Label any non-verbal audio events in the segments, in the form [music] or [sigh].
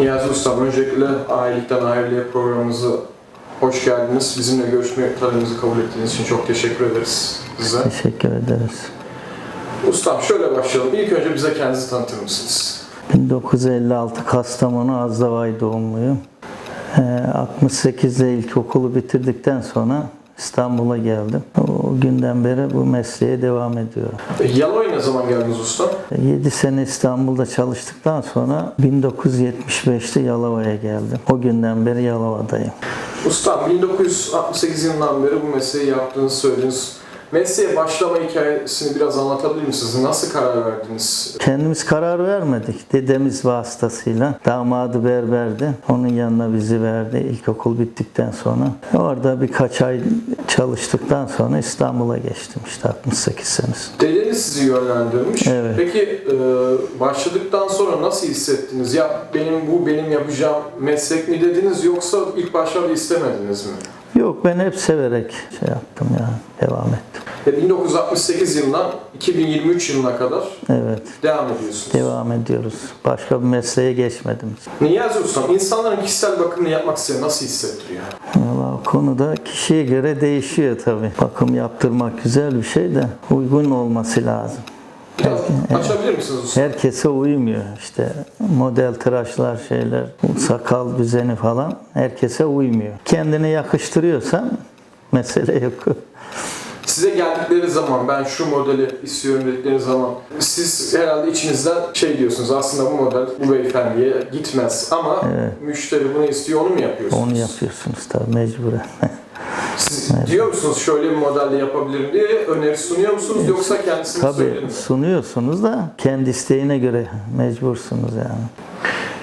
Niyazi Ustam, öncelikle Ailelikten Aileye programımızı hoş geldiniz. Bizimle görüşme talebimizi kabul ettiğiniz için çok teşekkür ederiz size. Teşekkür ederiz. Ustam şöyle başlayalım. İlk önce bize kendinizi tanıtır mısınız? 1956 Kastamonu Azdavay doğumluyum. Ee, 68'de ilkokulu bitirdikten sonra İstanbul'a geldim. O günden beri bu mesleğe devam ediyorum. Yalova'ya ne zaman geldiniz usta? 7 sene İstanbul'da çalıştıktan sonra 1975'te Yalova'ya geldim. O günden beri Yalova'dayım. Ustam 1968 yılından beri bu mesleği yaptığınızı söylediniz. Mesleğe başlama hikayesini biraz anlatabilir misiniz? Nasıl karar verdiniz? Kendimiz karar vermedik. Dedemiz vasıtasıyla damadı berberdi. Onun yanına bizi verdi ilkokul bittikten sonra. Orada birkaç ay çalıştıktan sonra İstanbul'a geçtim işte 68 senesi. Dedeniz sizi yönlendirmiş. Evet. Peki e, başladıktan sonra nasıl hissettiniz? Ya benim bu benim yapacağım meslek mi dediniz yoksa ilk başlarda istemediniz mi? Yok ben hep severek şey yaptım yani devam ettim. Ve 1968 yılından 2023 yılına kadar Evet devam ediyorsunuz. devam ediyoruz. Başka bir mesleğe geçmedim. Niyazi Ustam, insanların kişisel bakımını yapmak size nasıl hissettiriyor? Valla o konuda kişiye göre değişiyor tabii. Bakım yaptırmak güzel bir şey de uygun olması lazım. Biraz açabilir misiniz? Herkese uymuyor işte model tıraşlar şeyler, sakal düzeni falan herkese uymuyor. Kendine yakıştırıyorsan mesele yok. Size geldikleri zaman ben şu modeli istiyorum dedikleri zaman siz herhalde içinizden şey diyorsunuz aslında bu model bu beyefendiye gitmez ama müşteri bunu istiyor onu mu yapıyorsunuz? Onu yapıyorsunuz tabii mecburen. [laughs] Siz diyor musunuz şöyle bir modelde yapabilirim diye öneri sunuyor musunuz yoksa kendisini söylüyor tabii sunuyorsunuz da kendi isteğine göre mecbursunuz yani.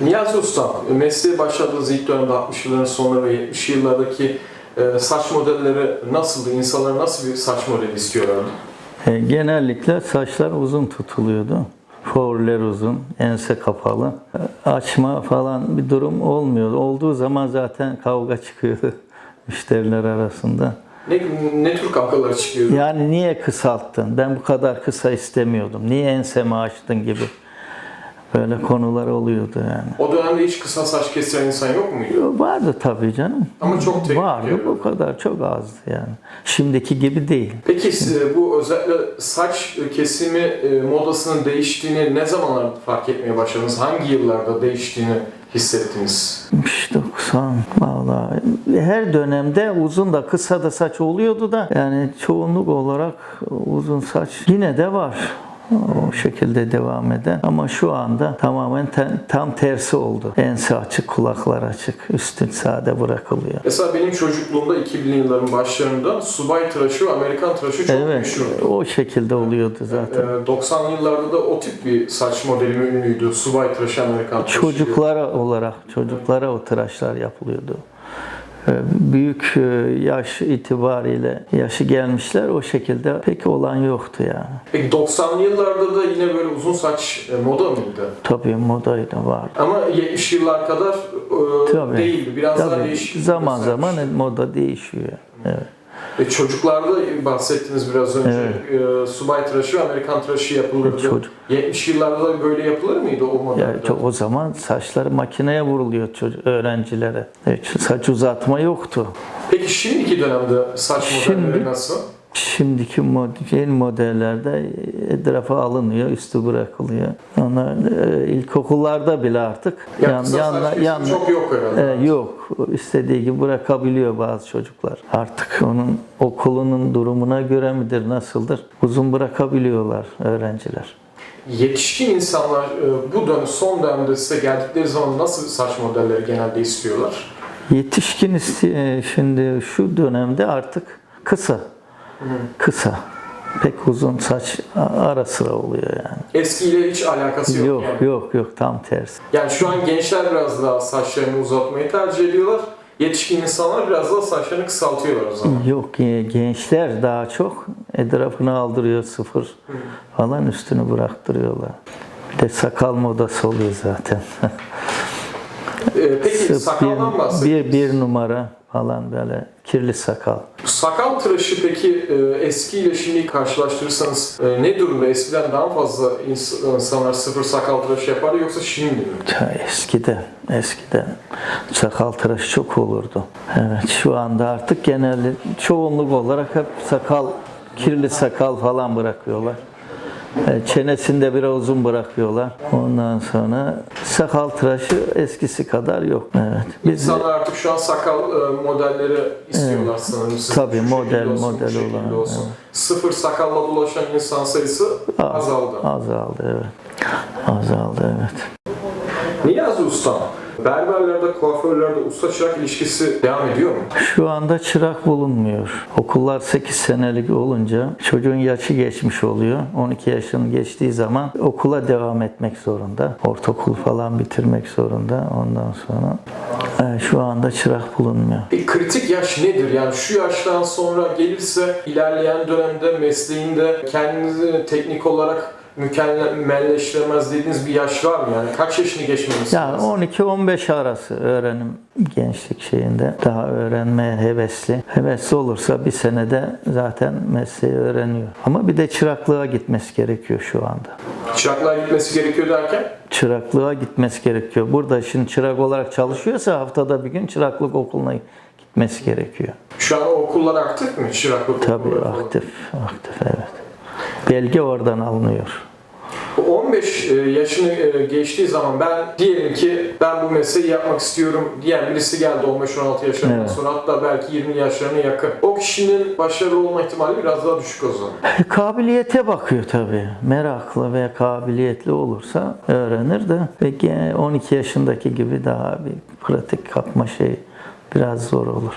Niyazi Usta, mesleğe başladığınız ilk dönemde 60 yılların sonları ve 70 yıllardaki e, saç modelleri nasıldı? İnsanlar nasıl bir saç modeli istiyorlardı? E, genellikle saçlar uzun tutuluyordu. Forler uzun, ense kapalı. E, Açma falan bir durum olmuyordu. Olduğu zaman zaten kavga çıkıyordu [laughs] müşteriler arasında. Ne, ne tür kavgalar çıkıyordu? Yani niye kısalttın? Ben bu kadar kısa istemiyordum. Niye ensemi açtın gibi. Böyle konular oluyordu yani. O dönemde hiç kısa saç kestiren insan yok muydu? Vardı tabii canım. Ama çok teknik Vardı yani. bu kadar çok azdı yani. Şimdiki gibi değil. Peki siz bu özellikle saç kesimi e, modasının değiştiğini ne zamanlarda fark etmeye başladınız? Hangi yıllarda değiştiğini hissettiniz? 90 vallahi her dönemde uzun da kısa da saç oluyordu da yani çoğunluk olarak uzun saç yine de var. O şekilde devam eden ama şu anda tamamen te- tam tersi oldu. Ense açık, kulaklar açık, üstün sade bırakılıyor. Mesela benim çocukluğumda 2000'li yılların başlarında subay tıraşı Amerikan tıraşı çok Evet, meşhurdu. o şekilde oluyordu zaten. Ee, 90'lı yıllarda da o tip bir saç modeli ünlüydü? Subay tıraşı, Amerikan tıraşı. Çocuklara olarak, çocuklara o tıraşlar yapılıyordu. Ee, Büyük e, yaş itibariyle yaşı gelmişler o şekilde pek olan yoktu yani. Peki 90'lı yıllarda da yine böyle uzun saç e, moda mıydı? Tabii modaydı vardı. Ama 70 yıllar kadar e, Tabii. değildi. Biraz daha Tabii değişik. zaman zaman moda değişiyor. Evet. Ve çocuklarda bahsettiniz biraz önce. E, subay tıraşı Amerikan tıraşı yapılırdı. Çocuk. 70 yıllarda da böyle yapılır mıydı o modelde? Yani çok o zaman saçları makineye vuruluyor çocuk, öğrencilere. Evet, saç uzatma yoktu. Peki şimdiki dönemde saç modelleri Şimdi- nasıl? Şimdiki mod, yeni modellerde etrafa alınıyor, üstü bırakılıyor. Onlar e, ilkokullarda bile artık Ya kısa saç kesimi çok yok herhalde. E, yok. İstediği gibi bırakabiliyor bazı çocuklar. Artık onun okulunun durumuna göre midir, nasıldır? Uzun bırakabiliyorlar öğrenciler. Yetişkin insanlar e, bu dönem, son dönemde size geldikleri zaman nasıl saç modelleri genelde istiyorlar? Yetişkin e, şimdi şu dönemde artık kısa. Kısa. Pek uzun saç ara sıra oluyor yani. Eskiyle hiç alakası yok, Yok yani. yok yok tam tersi. Yani şu an gençler biraz daha saçlarını uzatmayı tercih ediyorlar. Yetişkin insanlar biraz daha saçlarını kısaltıyorlar o zaman. Yok e, gençler daha çok etrafını aldırıyor sıfır falan üstünü bıraktırıyorlar. Bir de sakal modası oluyor zaten. E, sakaldan bir, bir, bir numara falan böyle kirli sakal. Sakal tıraşı peki e, eski ile şimdi karşılaştırırsanız e, ne durumda? Eskiden daha fazla ins- insanlar sıfır sakal tıraşı yapardı yoksa şimdi mi? Ya eskiden, eskiden sakal tıraşı çok olurdu. Evet, şu anda artık genel çoğunluk olarak hep sakal, kirli sakal falan bırakıyorlar. E, Çenesinde biraz uzun bırakıyorlar. Ondan sonra sakal tıraşı eskisi kadar yok. Evet. Biz İnsanlar artık şu an sakal e, modelleri istiyorlar sanırım. Sizin Tabii, model- olsun, model olan, olsun. Sıfır sakalla dolaşan insan sayısı azaldı. azaldı evet. Azaldı evet. Niyazi Usta, berberlerde, kuaförlerde usta çırak ilişkisi devam ediyor mu? Şu anda çırak bulunmuyor. Okullar 8 senelik olunca çocuğun yaşı geçmiş oluyor. 12 yaşını geçtiği zaman okula devam etmek zorunda. Ortaokul falan bitirmek zorunda. Ondan sonra e, şu anda çırak bulunmuyor. Bir kritik yaş nedir? Yani şu yaştan sonra gelirse ilerleyen dönemde mesleğinde kendinizi teknik olarak mükemmelleştiremez dediğiniz bir yaş var mı? Yani kaç yaşını geçmeniz Yani lazım? 12-15 arası öğrenim gençlik şeyinde daha öğrenmeye hevesli. Hevesli olursa bir senede zaten mesleği öğreniyor. Ama bir de çıraklığa gitmesi gerekiyor şu anda. Çıraklığa gitmesi gerekiyor derken? çıraklığa gitmesi gerekiyor. Burada şimdi çırak olarak çalışıyorsa haftada bir gün çıraklık okuluna gitmesi gerekiyor. Şu an okullar aktif mi? Çıraklık Tabii okulları aktif, aktif evet. Belge oradan alınıyor. 15 e, yaşını e, geçtiği zaman ben diyelim ki ben bu mesleği yapmak istiyorum diyen birisi geldi 15-16 yaşlarından Evet. sonra hatta belki 20 yaşlarına yakın. O kişinin başarılı olma ihtimali biraz daha düşük o zaman. E, Kabiliyete bakıyor tabii. Meraklı ve kabiliyetli olursa öğrenir de gene 12 yaşındaki gibi daha bir pratik kapma şey biraz zor olur.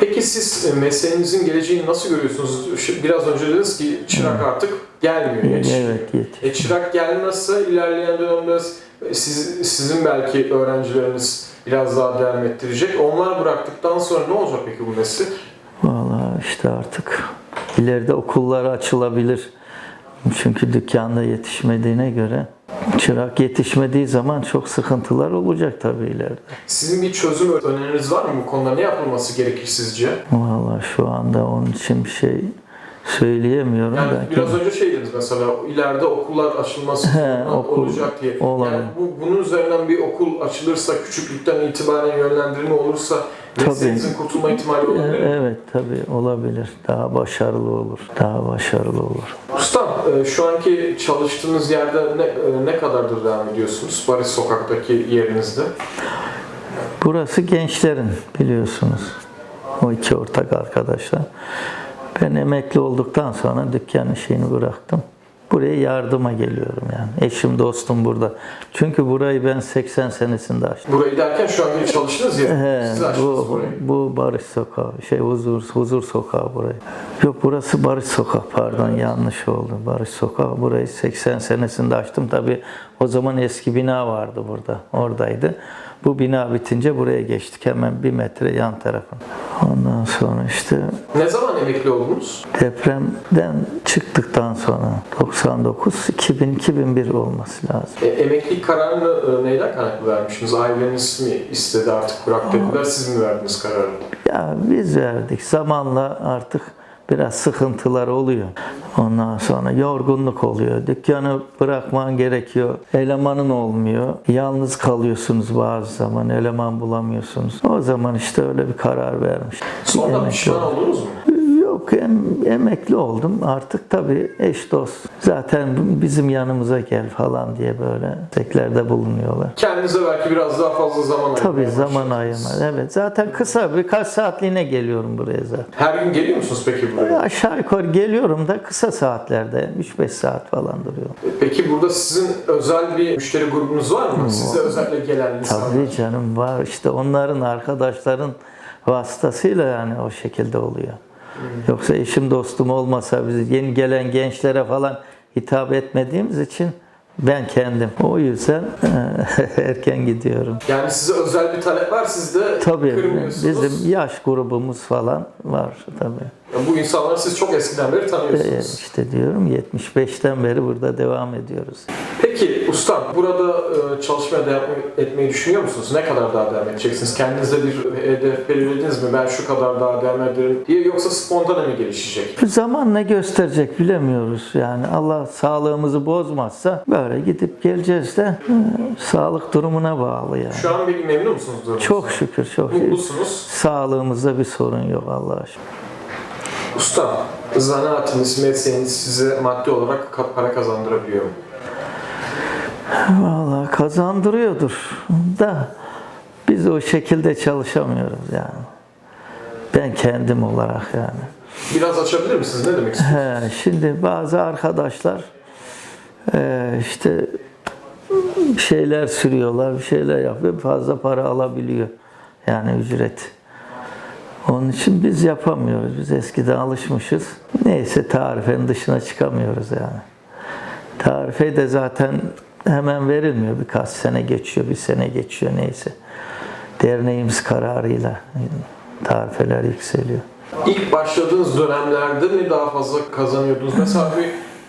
Peki siz e, mesleğinizin geleceğini nasıl görüyorsunuz? Biraz önce dediniz ki çırak artık gelmiyor. yetişmiyor. Evet yetiş. E çırak gelmezse ilerleyen dönemde siz, sizin belki öğrencileriniz biraz daha devam ettirecek. Onlar bıraktıktan sonra ne olacak peki bu meslek? Valla işte artık ileride okullar açılabilir. Çünkü dükkanda yetişmediğine göre çırak yetişmediği zaman çok sıkıntılar olacak tabii ileride. Sizin bir çözüm öneriniz var mı bu konuda? Ne yapılması gerekir sizce? Valla şu anda onun için bir şey söyleyemiyorum. Yani Belki biraz önce şey dediniz mesela ileride okullar açılması He, okul olacak diye. olabilir. Yani bu, bunun üzerinden bir okul açılırsa, küçüklükten itibaren yönlendirme olursa mesleğinizin kurtulma ihtimali olabilir? E, Evet tabii olabilir. Daha başarılı olur. Daha başarılı olur. Ustam, e, şu anki çalıştığınız yerde ne, e, ne kadardır devam ediyorsunuz? Barış Sokak'taki yerinizde. Burası gençlerin biliyorsunuz. O iki ortak arkadaşlar. Ben emekli olduktan sonra dükkan işini bıraktım. Buraya yardıma geliyorum yani. Eşim dostum burada. Çünkü burayı ben 80 senesinde açtım. Burayı derken şu anki çalıştığınız yer. He, Siz açtınız bu, burayı. bu Barış Sokağı, şey Huzur, Huzur Sokağı burayı. Yok burası Barış Sokağı pardon yanlış oldu. Barış Sokağı burayı 80 senesinde açtım. Tabi o zaman eski bina vardı burada, oradaydı. Bu bina bitince buraya geçtik hemen bir metre yan tarafın. Ondan sonra işte Ne zaman emekli oldunuz? depremden çıktıktan sonra 99 2000 2001 olması lazım. E, emeklilik kararını e, neyden kaynaklı vermişsiniz? Aileniz mi istedi artık bırak dediler, siz mi verdiniz kararı? Ya biz verdik. Zamanla artık biraz sıkıntılar oluyor. Ondan sonra yorgunluk oluyor. Dükkanı bırakman gerekiyor. Elemanın olmuyor. Yalnız kalıyorsunuz bazı zaman. Eleman bulamıyorsunuz. O zaman işte öyle bir karar vermiş. Sonra pişman oldunuz mu? Yok em- emekli oldum. Artık tabii eş dost. Zaten bizim yanımıza gel falan diye böyle teklerde bulunuyorlar. Kendinize belki biraz daha fazla zaman ayırmaya Tabii zaman ayırma. Evet. Zaten kısa birkaç saatliğine geliyorum buraya zaten. Her gün geliyor musunuz peki buraya? Aşağı yukarı geliyorum da kısa saatlerde 3-5 saat falan duruyorum. Peki burada sizin özel bir müşteri grubunuz var mı? Size özellikle gelen insanlar. Tabii canım var işte onların arkadaşların vasıtasıyla yani o şekilde oluyor. Yoksa eşim dostum olmasa biz yeni gelen gençlere falan hitap etmediğimiz için ben kendim. O yüzden [laughs] erken gidiyorum. Yani size özel bir talep var, siz de Tabii kırmıyorsunuz. bizim yaş grubumuz falan var tabii. Ya bu insanları siz çok eskiden beri tanıyorsunuz. işte diyorum 75'ten beri burada devam ediyoruz. Peki ustam burada e, çalışmaya devam etmeyi düşünüyor musunuz? Ne kadar daha devam edeceksiniz? Kendinize bir hedef belirlediniz mi? Ben şu kadar daha devam ederim diye yoksa spontane mi gelişecek? Zaman ne gösterecek bilemiyoruz. Yani Allah sağlığımızı bozmazsa böyle gidip geleceğiz de e, sağlık durumuna bağlı yani. Şu an bir memnun musunuz durumunuzdan? Çok şükür çok iyi. Mutlusunuz. Sağlığımızda bir sorun yok Allah'a şükür. Usta, zanaatiniz, mesleğiniz size maddi olarak para kazandırabiliyor mu? Vallahi kazandırıyordur da biz o şekilde çalışamıyoruz yani. Ben kendim olarak yani. Biraz açabilir misiniz? Ne demek istiyorsunuz? He, şimdi bazı arkadaşlar e, işte bir şeyler sürüyorlar, bir şeyler yapıyor, fazla para alabiliyor. Yani ücret. Onun için biz yapamıyoruz. Biz eskiden alışmışız. Neyse tarifenin dışına çıkamıyoruz yani. Tarife de zaten hemen verilmiyor. Birkaç sene geçiyor, bir sene geçiyor neyse. Derneğimiz kararıyla tarifeler yükseliyor. İlk başladığınız dönemlerde mi daha fazla kazanıyordunuz? Mesela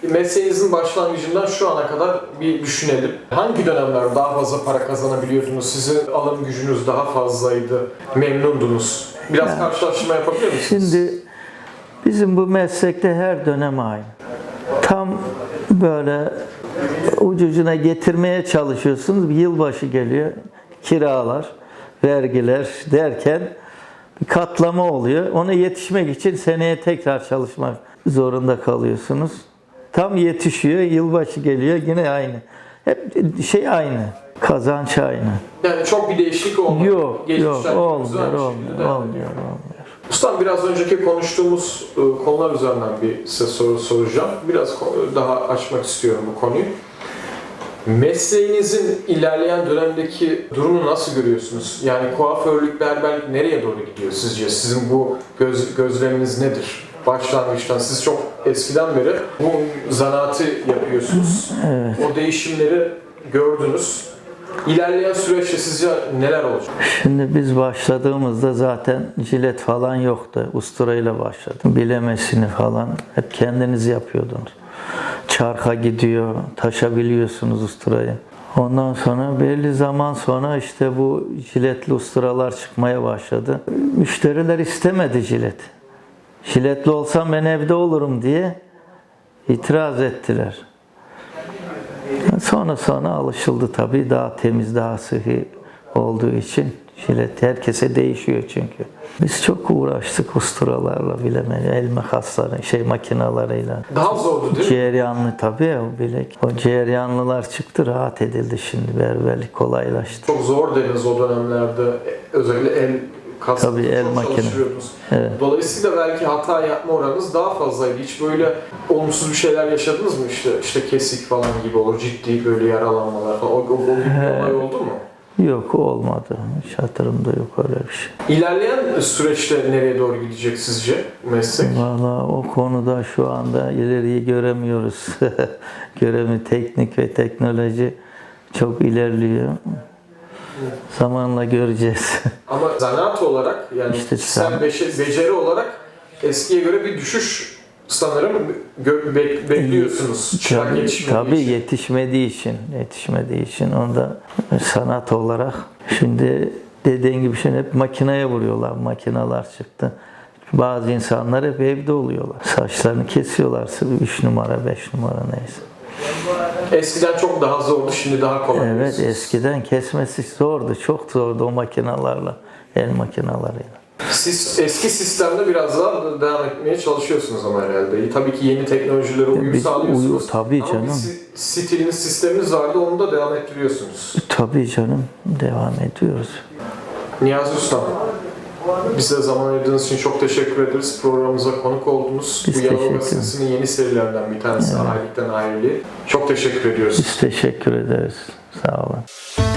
bir mesleğinizin başlangıcından şu ana kadar bir düşünelim. Hangi dönemlerde daha fazla para kazanabiliyordunuz? Sizin alım gücünüz daha fazlaydı, memnundunuz. Biraz karşılaştırma yapabilir misiniz? Şimdi bizim bu meslekte her dönem aynı. Tam böyle ucucuna getirmeye çalışıyorsunuz. Bir yılbaşı geliyor. Kiralar, vergiler derken bir katlama oluyor. Ona yetişmek için seneye tekrar çalışmak zorunda kalıyorsunuz. Tam yetişiyor, yılbaşı geliyor yine aynı. Hep şey aynı. Kazanç aynı. Yani çok bir değişiklik olmadı. Yok, yok, olmuyor, olmuyor, olmuyor, olmuyor. Ustam biraz önceki konuştuğumuz e, konular üzerinden bir size soru soracağım. Biraz ko- daha açmak istiyorum bu konuyu. Mesleğinizin ilerleyen dönemdeki durumunu nasıl görüyorsunuz? Yani kuaförlük, berberlik nereye doğru gidiyor sizce? Sizin bu göz, gözleminiz nedir? Başlangıçtan siz çok eskiden beri bu zanaatı yapıyorsunuz. O değişimleri gördünüz. İlerleyen süreçte sizce neler olacak? Şimdi biz başladığımızda zaten jilet falan yoktu. Usturayla başladım. Bilemesini falan hep kendiniz yapıyordunuz. Çarka gidiyor, taşabiliyorsunuz usturayı. Ondan sonra belli zaman sonra işte bu jiletli usturalar çıkmaya başladı. Müşteriler istemedi jilet. Jiletli olsam ben evde olurum diye itiraz ettiler. Sonra sonra alışıldı tabii. Daha temiz, daha sıhhi olduğu için jilet herkese değişiyor çünkü. Biz çok uğraştık usturalarla bilemem, el makasları, şey makinalarıyla. Daha zordu değil mi? Ceryanlı tabii o bilek. O ceryanlılar çıktı, rahat edildi şimdi. Berberlik kolaylaştı. Çok zor deniz o dönemlerde. Özellikle el kaslı Tabii, el makine. çalışıyordunuz. Evet. Dolayısıyla belki hata yapma oranınız daha fazlaydı. Hiç böyle olumsuz bir şeyler yaşadınız mı? İşte işte kesik falan gibi olur, ciddi böyle yaralanmalar falan. O, o, o gibi olay oldu mu? Yok olmadı. Hiç hatırımda yok öyle bir şey. İlerleyen süreçte nereye doğru gidecek sizce meslek? Valla o konuda şu anda ileriyi göremiyoruz. [laughs] Göremi teknik ve teknoloji çok ilerliyor. Zamanla göreceğiz. [laughs] Ama zanaat olarak yani İşte sen- beşe- beceri olarak eskiye göre bir düşüş sanırım gö- bek- bekliyorsunuz. Çırak Tabii, yetişmediği tabii için. yetişmediği için, yetişmediği için onda sanat olarak şimdi dediğin gibi şimdi hep makineye vuruyorlar, makineler çıktı. Bazı insanlar hep evde oluyorlar. Saçlarını kesiyorlar 3 numara, 5 numara neyse. Eskiden çok daha zordu, şimdi daha kolay. Evet eskiden kesmesi zordu, çok zordu o makinalarla, el makinalarıyla. Siz eski sistemde biraz daha devam etmeye çalışıyorsunuz ama herhalde. Tabii ki yeni teknolojilere uyum biz sağlıyorsunuz. uyu- tabii ama canım. bir stiliniz, sisteminiz vardı, onu da devam ettiriyorsunuz. Tabii canım, devam ediyoruz. Niyazi Usta, bize zaman ayırdığınız için çok teşekkür ederiz. Programımıza konuk oldunuz. Biz Bu Yalova Gazetesi'nin yeni serilerinden bir tanesi Ailelikten Aileliğe. Çok teşekkür ediyoruz. Biz teşekkür ederiz. Sağ olun.